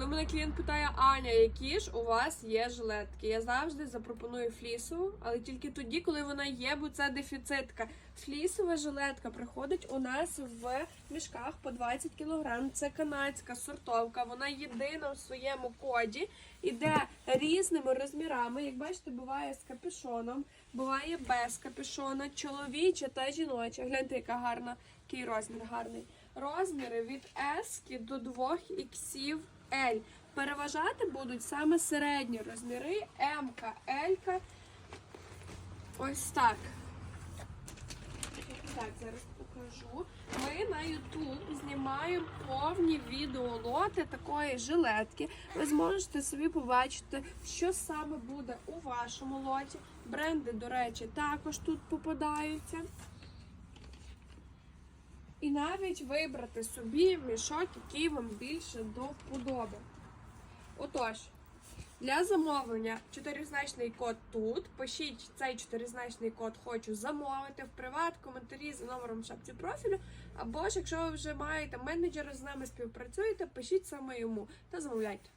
коли мене клієнт питає, Аня, які ж у вас є жилетки? Я завжди запропоную флісову, але тільки тоді, коли вона є, бо це дефіцитка. Флісова жилетка приходить у нас в мішках по 20 кг. Це канадська сортовка. Вона єдина в своєму коді, іде різними розмірами. Як бачите, буває з капюшоном, буває без капюшона, чоловіча та жіноча. Гляньте, яка гарна, який розмір гарний. Розміри від S до 2 XL. Переважати будуть саме середні розміри М, Л. Ось так. Так, зараз покажу. Ми на YouTube знімаємо повні відеолоти такої жилетки. Ви зможете собі побачити, що саме буде у вашому лоті. Бренди, до речі, також тут попадаються. Навіть вибрати собі мішок, який вам більше до вподоби. Отож, для замовлення чотиризначний код тут. Пишіть цей чотиризначний код хочу замовити в приват, коментарі за номером в шапці профілю. Або ж якщо ви вже маєте менеджера з нами співпрацюєте, пишіть саме йому та замовляйте.